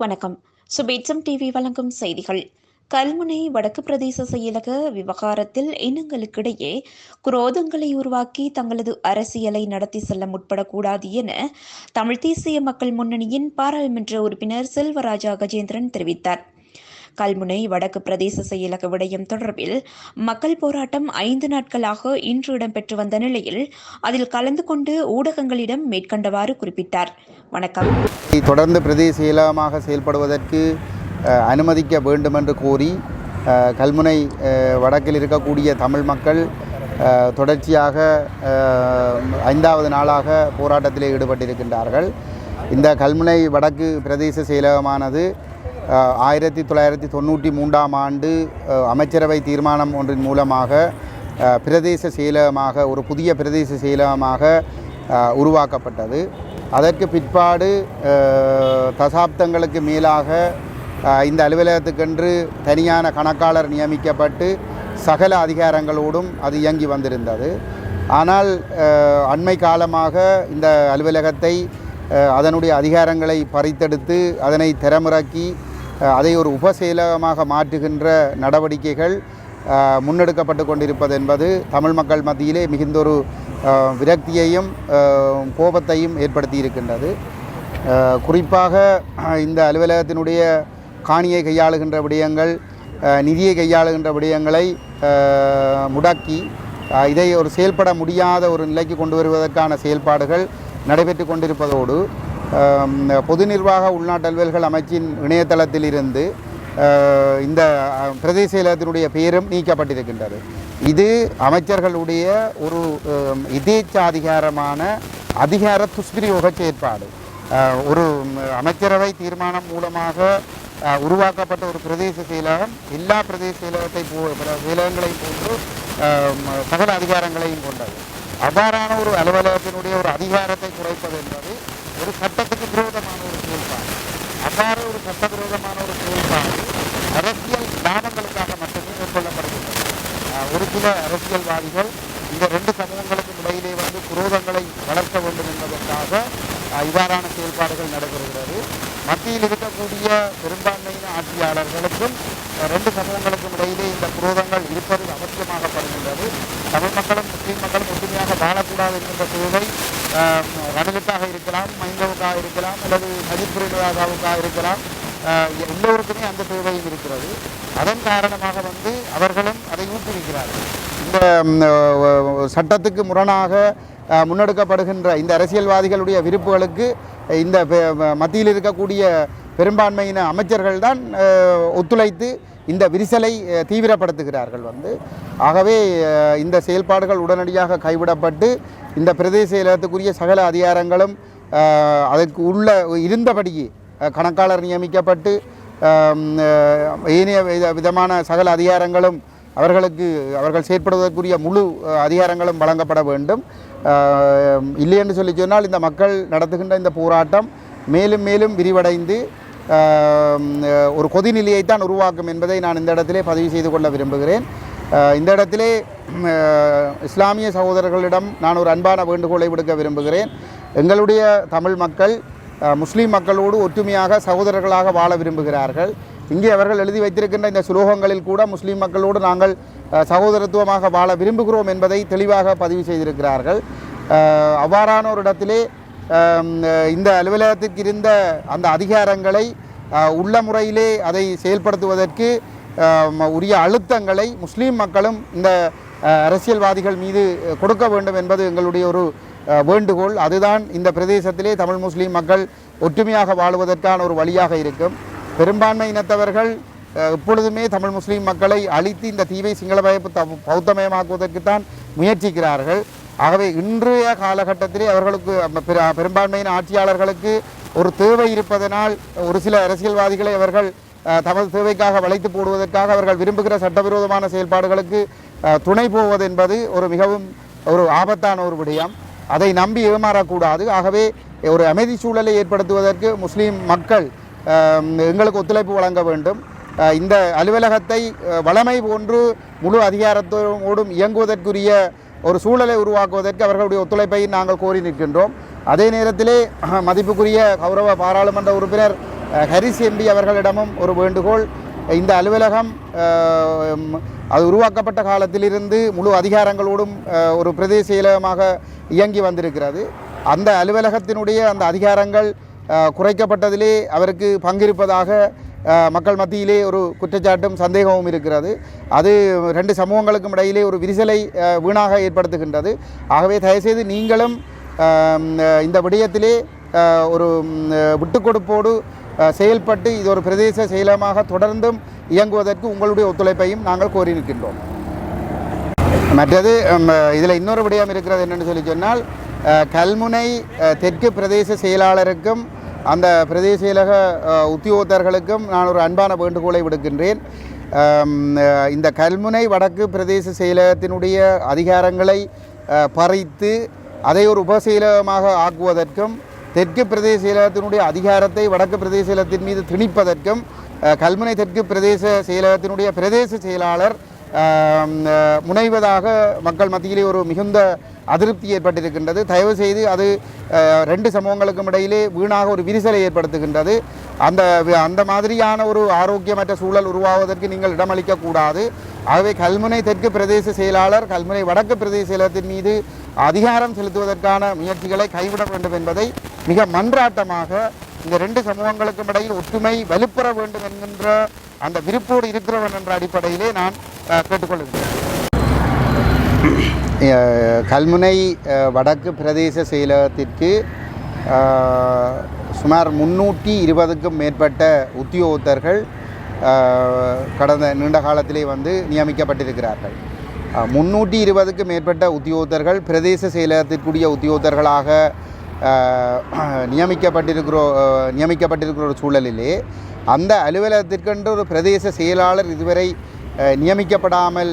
வணக்கம். சுபேட்சம் டிவி வழங்கும் செய்திகள். கல்முனை வடக்கு பிரதேச செயலக விவகாரத்தில் இனங்களுக்கிடையே குரோதங்களை உருவாக்கி தங்களது அரசியலை நடத்தி செல்ல முற்படக்கூடாது என தமிழ் தேசிய மக்கள் முன்னணியின் பாராளுமன்ற உறுப்பினர் செல்வராஜா கஜேந்திரன் தெரிவித்தார். கல்முனை வடக்கு பிரதேச செயலக விடயம் தொடர்பில் மக்கள் போராட்டம் ஐந்து நாட்களாக இன்று இடம்பெற்று வந்த நிலையில் அதில் கலந்து கொண்டு ஊடகங்களிடம் மேற்கண்டவாறு குறிப்பிட்டார். வணக்கம். தொடர்ந்து பிரதேச செயலகமாக செயல்படுவதற்கு அனுமதிக்க வேண்டும் என்று கோரி கல்முனை வடக்கில் இருக்கக்கூடிய தமிழ் மக்கள் தொடர்ச்சியாக ஐந்தாவது நாளாக போராட்டத்தில் ஈடுபட்டிருக்கின்றார்கள். இந்த கல்முனை வடக்கு பிரதேச செயலகமானது ஆயிரத்தி தொள்ளாயிரத்தி தொண்ணூற்றி மூன்றாம் ஆண்டு அமைச்சரவை தீர்மானம் ஒன்றின் மூலமாக பிரதேச செயலகமாக ஒரு புதிய பிரதேச செயலகமாக உருவாக்கப்பட்டது. அதற்கு பிற்பாடு தசாப்தங்களுக்கு மேலாக இந்த அலுவலகத்துக்கென்று தனியான கணக்காளர் நியமிக்கப்பட்டு சகல அதிகாரங்களோடும் அது இயங்கி வந்திருந்தது. ஆனால் அண்மை காலமாக இந்த அலுவலகத்தை அதனுடைய அதிகாரங்களை பறித்தெடுத்து அதனை திறமிறக்கி அதை ஒரு உபசெயலகமாக மாற்றுகின்ற நடவடிக்கைகள் முன்னெடுக்கப்பட்டு கொண்டிருப்பது என்பது தமிழ் மக்கள் மத்தியிலே மிகுந்தொரு விரக்தியையும் கோபத்தையும் ஏற்படுத்தி இருக்கின்றது குறிப்பாக இந்த அலுவலகத்தினுடைய காணியை கையாளுகின்ற விடயங்கள் நிதியை கையாளுகின்ற விடயங்களை முடக்கி இதை ஒரு செயல்பட முடியாத ஒரு நிலைக்கு கொண்டு வருவதற்கான செயல்பாடுகள் நடைபெற்று கொண்டிருப்பதோடு பொது நிர்வாக உள்நாட்டு அலுவல்கள் அமைச்சின் இணையதளத்தில் இருந்து இந்த பிரதேச செயலகத்தினுடைய பெயரும் நீக்கப்பட்டிருக்கின்றது. இது அமைச்சர்களுடைய ஒரு இதேச்சாதிகாரமான அதிகார துஷ்பிரயோக செயற்பாடு. ஒரு அமைச்சரவை தீர்மானம் மூலமாக உருவாக்கப்பட்ட ஒரு பிரதேச செயலகம் எல்லா பிரதேச செயலகத்தை போ பிர- செயலகங்களையும் போன்று சகல அதிகாரங்களையும் கொண்டது. அவ்வாறான ஒரு அலுவலகத்தினுடைய ஒரு அதிகாரத்தை குறைப்பது என்பது ஒரு சட்டத்துக்கு விரோதமான ஒரு செயல்பாடு. அவ்வாறு ஒரு சட்டவிரோதமான ஒரு செயல்பாடு அரசியல் லாபங்களுக்காக மட்டுமே மேற்கொள்ளப்படுகின்றது. ஒரு சில அரசியல்வாதிகள் இந்த ரெண்டு சமூகங்களுக்கும் இடையிலே வந்து குரோதங்களை வளர்க்க வேண்டும் என்பதற்காக இவ்வாறான செயல்பாடுகள் நடைபெறுகிறது. மத்தியில் இருக்கக்கூடிய பெரும்பான்மையின ஆட்சியாளர்களுக்கும் ரெண்டு சமூகங்களுக்கும் இடையிலே இந்த குரோதங்கள் இருப்பது அவசியமாகப்படுகின்றது தமிழ் மக்களும் முஸ்லீம் மக்களும் ஒற்றுமையாக வாழக்கூடாது என்கின்ற தேவை அஹ், ரணிலுக்காக இருக்கலாம் மைந்தவுக்காக இருக்கலாம் அல்லது நஜித் பிரேமதாசாவுக்காக இருக்கலாம் எல்லோருக்குமே அந்த தேவையும் இருக்கிறது. அதன் காரணமாக வந்து அவர்களும் அதை ஊக்குவிக்கிறார்கள். இந்த சட்டத்துக்கு முரணாக முன்னெடுக்கப்படுகின்ற இந்த அரசியல்வாதிகளுடைய விருப்புகளுக்கு இந்த மத்தியில் இருக்கக்கூடிய பெரும்பான்மையின அமைச்சர்கள் தான் ஒத்துழைத்து இந்த விரிசலை தீவிரப்படுத்துகிறார்கள் வந்து. ஆகவே இந்த செயல்பாடுகள் உடனடியாக கைவிடப்பட்டு இந்த பிரதேச செயலகத்துக்குரிய சகல அதிகாரங்களும் அதற்கு உள்ள இருந்தபடியே கணக்காளர் நியமிக்கப்பட்டு ஏனைய வித- விதமான சகல அதிகாரங்களும் அவர்களுக்கு அவர்கள் செயற்படுவதற்குரிய முழு அதிகாரங்களும் வழங்கப்பட வேண்டும். இல்லை என்று சொல்லி சொன்னால் இந்த மக்கள் நடத்துகின்ற இந்த போராட்டம் மேலும் மேலும் விரிவடைந்து ஒரு கொதிநிலையைத்தான் உருவாக்கும் என்பதை நான் இந்த இடத்திலே பதிவு செய்து கொள்ள விரும்புகிறேன். இந்த இடத்திலே இஸ்லாமிய சகோதரர்களிடம் நான் ஒரு அன்பான வேண்டுகோளை விடுக்க விரும்புகிறேன். எங்களுடைய தமிழ் மக்கள் முஸ்லீம் மக்களோடு ஒற்றுமையாக சகோதரர்களாக வாழ விரும்புகிறார்கள். இங்கே அவர்கள் எழுதி வைத்திருக்கின்ற இந்த சுலோகங்களில் கூட முஸ்லீம் மக்களோடு நாங்கள் சகோதரத்துவமாக வாழ விரும்புகிறோம் என்பதை தெளிவாக பதிவு செய்திருக்கிறார்கள். அவ்வாறான ஒரு இடத்திலே இந்த அலுவலகத்திற்கு இருந்த அந்த அதிகாரங்களை உள்ள முறையிலே அதை செயல்படுத்துவதற்கு உரிய அழுத்தங்களை முஸ்லீம் மக்களும் இந்த அரசியல்வாதிகள் மீது கொடுக்க வேண்டும் என்பது எங்களுடைய ஒரு வேண்டுகோள். அதுதான் இந்த பிரதேசத்திலே தமிழ் முஸ்லீம் மக்கள் ஒற்றுமையாக வாழ்வதற்கான ஒரு வழியாக இருக்கும். பெரும்பான்மை இனத்தவர்கள் இப்பொழுதுமே தமிழ் முஸ்லீம் மக்களை அழித்து இந்த தீவை சிங்களமய பௌத்தமயமாக்குவதற்குத்தான் முயற்சிக்கிறார்கள். ஆகவே இன்றைய காலகட்டத்திலே அவர்களுக்கு அம்ம பெரும்பான்மையின் ஆட்சியாளர்களுக்கு ஒரு தேவை இருப்பதனால் ஒரு சில அரசியல்வாதிகளை அவர்கள் தமது தேவைக்காக வளைத்து போடுவதற்காக அவர்கள் விரும்புகிற சட்டவிரோதமான செயல்பாடுகளுக்கு துணை போவது என்பது ஒரு மிகவும் ஒரு ஆபத்தான ஒரு விடயம். அதை நம்பி ஏமாறக்கூடாது. ஆகவே ஒரு அமைதி சூழலை ஏற்படுத்துவதற்கு முஸ்லீம் மக்கள் எங்களுக்கு ஒத்துழைப்பு வழங்க வேண்டும். இந்த அலுவலகத்தை வளமை போன்று முழு அதிகாரத்தோடும் இயங்குவதற்குரிய ஒரு சூழலை உருவாக்குவதற்கு அவர்களுடைய ஒத்துழைப்பை நாங்கள் கோரி நிற்கின்றோம். அதே நேரத்திலே மதிப்புக்குரிய கௌரவ பாராளுமன்ற உறுப்பினர் ஹரிஸ் எம்பி அவர்களிடமும் ஒரு வேண்டுகோள். இந்த அலுவலகம் அது உருவாக்கப்பட்ட காலத்திலிருந்து முழு அதிகாரங்களோடும் ஒரு பிரதேச செயலகமாக இயங்கி வந்திருக்கிறது. அந்த அலுவலகத்தினுடைய அந்த அதிகாரங்கள் குறைக்கப்பட்டதிலே அவருக்கு பங்கிருப்பதாக மக்கள் மத்தியிலே ஒரு குற்றச்சாட்டும் சந்தேகமும் இருக்கிறது. அது ரெண்டு சமூகங்களுக்கும் இடையிலே ஒரு விரிசலை வீணாக ஏற்படுத்துகின்றது. ஆகவே தயவுசெய்து நீங்களும் இந்த விடயத்திலே ஒரு விட்டுக்கொடுப்போடு செயல்பட்டு இது ஒரு பிரதேச செயலமாக தொடர்ந்தும் இயங்குவதற்கு உங்களுடைய ஒத்துழைப்பையும் நாங்கள் கோரி நிற்கின்றோம். மற்றது இதில் இன்னொரு விடயம் இருக்கிறது என்னென்னு சொல்லி சொன்னால் கல்முனை தெற்கு பிரதேச செயலாளருக்கும் அந்த பிரதேச செயலக உத்தியோகத்தர்களுக்கும் நான் ஒரு அன்பான வேண்டுகோளை விடுக்கின்றேன். இந்த கல்முனை வடக்கு பிரதேச செயலகத்தினுடைய அதிகாரங்களை பறித்து அதை ஒரு உபசெயலகமாக ஆக்குவதற்கும் தெற்கு பிரதேச செயலகத்தினுடைய அதிகாரத்தை வடக்கு பிரதேச செயலகத்தின் மீது திணிப்பதற்கும் கல்முனை தெற்கு பிரதேச செயலகத்தினுடைய பிரதேச செயலாளர் முனைவதாக மக்கள் மத்தியிலே ஒரு மிகுந்த அதிருப்தி ஏற்பட்டிருக்கின்றது. தயவு செய்து அது ரெண்டு சமூகங்களுக்கும் இடையிலே வீணாக ஒரு விரிசலை ஏற்படுத்துகின்றது. அந்த அந்த மாதிரியான ஒரு ஆரோக்கியமற்ற சூழல் உருவாவதற்கு நீங்கள் இடமளிக்க கூடாது ஆகவே கல்முனை தெற்கு பிரதேச செயலாளர் கல்முனை வடக்கு பிரதேச செயலகத்தின் மீது அதிகாரம் செலுத்துவதற்கான முயற்சிகளை கைவிட வேண்டும் என்பதை மிக மன்றாட்டமாக இந்த ரெண்டு சமூகங்களுக்கும் இடையில் ஒற்றுமை வலுப்பெற வேண்டும் என்கின்ற அந்த விருப்போடு இருக்கிறவன் என்ற அடிப்படையிலே நான் கல்முனை வடக்கு பிரதேச செயலகத்திற்கு சுமார் முன்னூற்றி இருபதுக்கும் மேற்பட்ட உத்தியோகத்தர்கள் கடந்த நீண்ட காலத்திலே வந்து நியமிக்கப்பட்டிருக்கிறார்கள். முன்னூற்றி இருபதுக்கும் மேற்பட்ட உத்தியோகத்தர்கள் பிரதேச செயலகத்திற்குரிய உத்தியோகத்தர்களாக நியமிக்கப்பட்டிருக்கிறோ நியமிக்கப்பட்டிருக்கிற ஒரு சூழலிலே அந்த அலுவலகத்திற்கென்று ஒரு பிரதேச செயலாளர் இதுவரை நியமிக்கப்படாமல்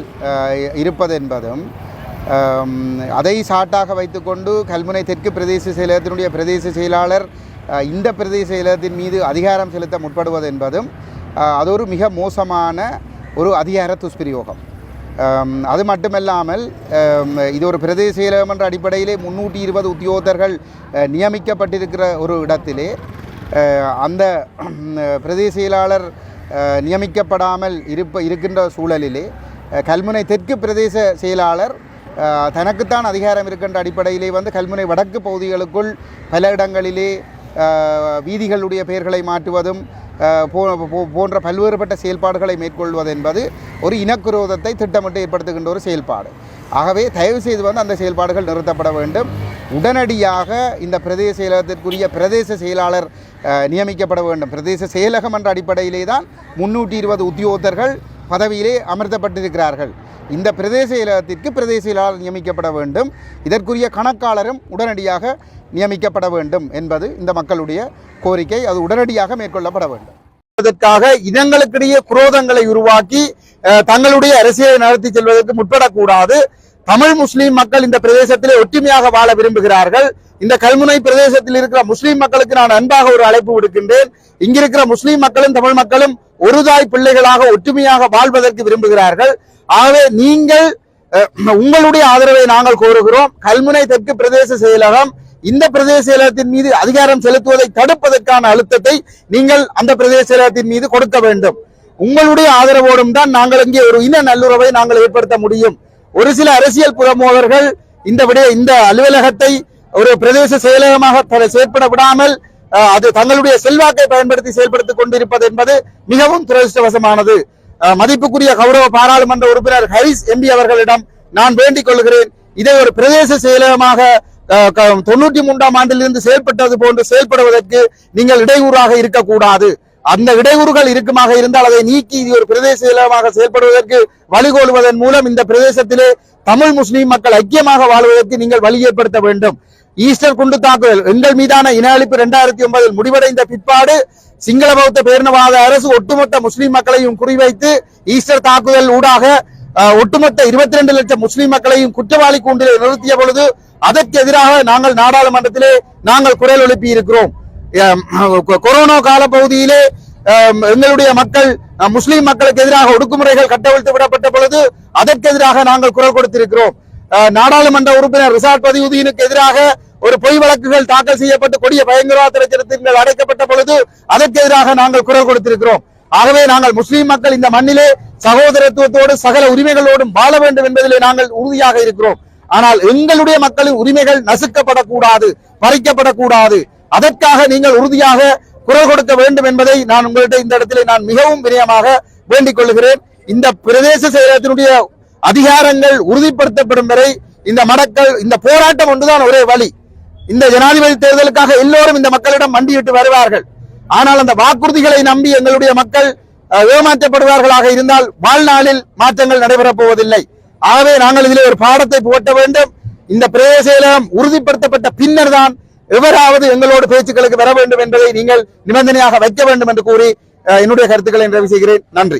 இருப்பது என்பதும் அதை சாட்டாக வைத்துக்கொண்டு கல்முனை தெற்கு பிரதேச செயலகத்தினுடைய பிரதேச செயலாளர் இந்த பிரதேச செயலகத்தின் மீது அதிகாரம் செலுத்த முற்படுவது என்பதும் அது ஒரு மிக மோசமான ஒரு அதிகார துஷ்பிரயோகம். அது மட்டுமல்லாமல் இது ஒரு பிரதேச செயலகம் என்ற அடிப்படையிலே முன்னூற்றி இருபது உத்தியோகத்தர்கள் நியமிக்கப்பட்டிருக்கிற ஒரு இடத்திலே அந்த பிரதேச செயலாளர் நியமிக்கப்படாமல் இருப்ப இருக்கின்ற சூழலிலே கல்முனை தெற்கு பிரதேச செயலாளர் தனக்குத்தான் அதிகாரம் இருக்கின்ற அடிப்படையிலே வந்து கல்முனை வடக்கு பகுதிகளுக்குள் பல இடங்களிலே வீதிகளுடைய பெயர்களை மாற்றுவதும் போ- போன்ற பல்வேறுபட்ட செயல்பாடுகளை மேற்கொள்வது என்பது ஒரு இனக்குரோதத்தை திட்டமிட்டு ஏற்படுத்துகின்ற ஒரு செயல்பாடு. ஆகவே தயவு செய்து வந்து அந்த செயல்பாடுகள் நிறுத்தப்பட வேண்டும். உடனடியாக இந்த பிரதேச செயலகத்திற்குரிய பிரதேச செயலாளர் நியமிக்கப்பட வேண்டும். பிரதேச செயலகம் என்ற அடிப்படையிலே தான் முன்னூற்றி இருபது உத்தியோகத்தர்கள் பதவியிலே அமர்த்தப்பட்டிருக்கிறார்கள். இந்த பிரதேச செயலகத்திற்கு பிரதேச செயலாளர் நியமிக்கப்பட வேண்டும். இதற்குரிய கணக்காளரும் உடனடியாக நியமிக்கப்பட வேண்டும் என்பது இந்த மக்களுடைய கோரிக்கை. அது உடனடியாக மேற்கொள்ளப்பட வேண்டும். அதற்காக இனங்களுக்கிடையே குரோதங்களை உருவாக்கி தங்களுடைய அரசியலை நடத்தி செல்வதற்கு முற்படக்கூடாது. தமிழ் முஸ்லீம் மக்கள் இந்த பிரதேசத்திலே ஒற்றுமையாக வாழ விரும்புகிறார்கள். இந்த கல்முனை பிரதேசத்தில் இருக்கிற முஸ்லீம் மக்களுக்கு நான் அன்பாக ஒரு அழைப்பு விடுக்கின்றேன். இங்கிருக்கிற முஸ்லீம் மக்களும் தமிழ் மக்களும் ஒருதாய் பிள்ளைகளாக ஒற்றுமையாக வாழ்வதற்கு விரும்புகிறார்கள். ஆகவே நீங்கள் உங்களுடைய ஆதரவை நாங்கள் கோருகிறோம். கல்முனை தெற்கு பிரதேச செயலகம் இந்த பிரதேச செயலகத்தின் மீது அதிகாரம் செலுத்துவதை தடுப்பதற்கான அழுத்தத்தை நீங்கள் அந்த பிரதேச செயலகத்தின் மீது கொடுக்க வேண்டும். உங்களுடைய ஆதரவோடும் தான் நாங்கள் இங்கே ஒரு இன நல்லுறவை நாங்கள் ஏற்படுத்த முடியும். ஒரு சில அரசியல் புறமோகர்கள் இந்த விட இந்த அலுவலகத்தை ஒரு பிரதேச செயலகமாக செயற்பட விடாமல் அது தங்களுடைய செல்வாக்கை பயன்படுத்தி செயல்படுத்திக் கொண்டிருப்பது என்பது மிகவும் துரதிருஷ்டவசமானது. மதிப்புக்குரிய கௌரவ பாராளுமன்ற உறுப்பினர் ஹரிஸ் எம்பி அவர்களிடம் நான் வேண்டிக் கொள்கிறேன். இதை ஒரு பிரதேச செயலகமாக தொண்ணூற்றி மூன்றாம் ஆண்டிலிருந்து செயல்பட்டது போன்று செயல்படுவதற்கு நீங்கள் இடையூறாக இருக்கக்கூடாது. அந்த இடையூறுகள் இருக்குமாக இருந்தால் அதை நீக்கி இது ஒரு பிரதேச செயல்படுவதற்கு வழிகோலுவதன் மூலம் இந்த பிரதேசத்திலே தமிழ் முஸ்லிம் மக்கள் ஐக்கியமாக வாழ்வதற்கு நீங்கள் வழி ஏற்படுத்த வேண்டும். ஈஸ்டர் குண்டு தாக்குதல் எங்கள் மீதான இன அழிப்பு இரண்டாயிரத்தி ஒன்பதில் முடிவடைந்த பிற்பாடு சிங்கள பௌத்த பேரினவாத அரசு ஒட்டுமொத்த முஸ்லிம் மக்களையும் குறிவைத்து ஈஸ்டர் தாக்குதல் ஊடாக ஒட்டுமொத்த இருபத்தி ரெண்டு லட்சம் முஸ்லிம் மக்களையும் குற்றவாளி கூண்டிலே நிறுத்திய பொழுது அதற்கு எதிராக நாங்கள் நாடாளுமன்றத்திலே நாங்கள் குரல் எழுப்பி இருக்கிறோம். கொரோனா கால பகுதியிலே எங்களுடைய மக்கள் முஸ்லீம் முஸ்லிம் மக்களுக்கு எதிராக ஒடுக்குமுறைகள் கட்டவிழ்த்து விடப்பட்ட பொழுது அதற்கு எதிராக நாங்கள் குரல் கொடுத்திருக்கிறோம். நாடாளுமன்ற உறுப்பினர் ரிசாட் பதிவுதீனுக்கு எதிராக ஒரு பொய் வழக்குகள் தாக்கல் செய்யப்பட்டு கொடிய பயங்கரவாத பிரச்சனத்தில் அடைக்கப்பட்ட பொழுது அதற்கு எதிராக நாங்கள் குரல் கொடுத்திருக்கிறோம். ஆகவே நாங்கள் முஸ்லிம் மக்கள் இந்த மண்ணிலே சகோதரத்துவத்தோடு சகல உரிமைகளோடும் வாழ வேண்டும் என்பதிலே நாங்கள் உறுதியாக இருக்கிறோம். ஆனால் எங்களுடைய மக்களின் உரிமைகள் நசுக்கப்படக்கூடாது பறிக்கப்படக்கூடாது. அதற்காக நீங்கள் உறுதியாக குரல் கொடுக்க வேண்டும் என்பதை நான் உங்கள்கிட்ட இந்த இடத்திலே நான் மிகவும் வினயமாக வேண்டிக் கொள்கிறேன். இந்த பிரதேச செயலகத்தினுடைய அதிகாரங்கள் உறுதிப்படுத்தப்படும் வரை இந்த மடக்கள் இந்த போராட்டம் ஒன்றுதான் ஒரே வழி. இந்த ஜனாதிபதி தேர்தலுக்காக எல்லோரும் இந்த மக்களிடம் மண்டியிட்டு வருவார்கள். ஆனால் அந்த வாக்குறுதிகளை நம்பி எங்களுடைய மக்கள் ஏமாற்றப்படுவார்களாக இருந்தால் வாழ்நாளில் மாற்றங்கள் நடைபெறப் போவதில்லை ஆகவே நாங்கள் இதிலே ஒரு பாடத்தை புகட்ட வேண்டும். இந்த பிரதேசம் உறுதிப்படுத்தப்பட்ட பின்னர் தான் எவராவது எங்களோடு பேச்சுக்களுக்கு வர வேண்டும் என்பதை நீங்கள் நிபந்தனையாக வைக்க வேண்டும் என்று கூறி அஹ், என்னுடைய கருத்துக்களை நிறைவு செய்கிறேன். நன்றி.